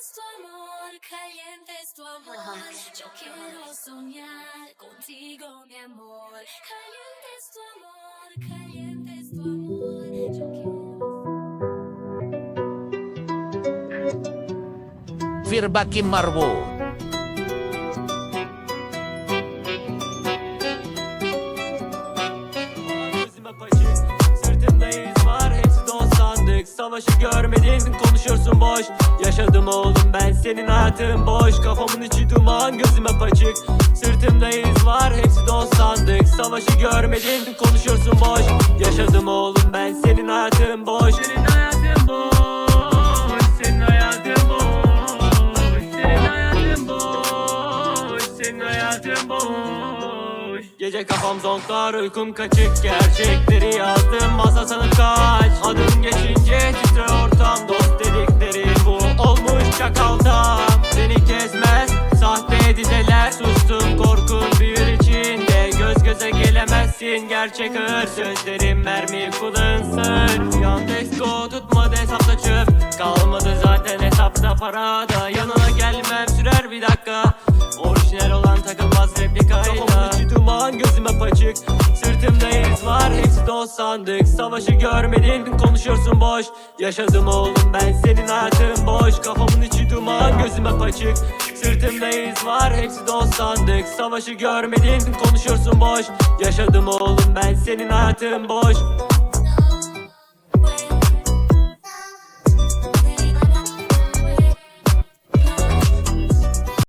es tu amor, caliente es tu amor. Yo quiero soñar contigo, mi amor. Caliente es tu amor, caliente es tu amor. Yo quiero. Dost sandık Savaşı görmedin konuşuyorsun boş. Yaşadım oğlum ben senin hayatın boş. Kafamın içi duman gözüme paçık Sırtımda iz var hepsi dost sandık. Savaşı görmedin konuşuyorsun boş. Yaşadım oğlum ben senin hayatın boş. Senin hayatın boş Senin hayatın boş. Senin hayatın boş Senin hayatın boş. Gece kafam zonklar uykum kaçık. Gerçekleri yazdım masa sana kaç. Adım geçince Sustum korkun büyür içinde. Göz göze gelemezsin gerçek hır. Sözlerim mermi kılınsın Yan desko tutmadı hesapta çöp Kalmadı zaten hesapta para da. Yanına gelmem sürer bir dakika. Orijinal olan takılmaz replikayla Kafamın içi duman gözüme paçık Sırtımda iz var hepsi dost sandık. Savaşı görmedin konuşuyorsun boş. Yaşadım oğlum ben senin hayatın boş. Kafamın içi duman gözüme paçık Sırtımda iz var hepsi dost sandık. Savaşı görmedin konuşuyorsun boş. Yaşadım oğlum ben senin hayatın boş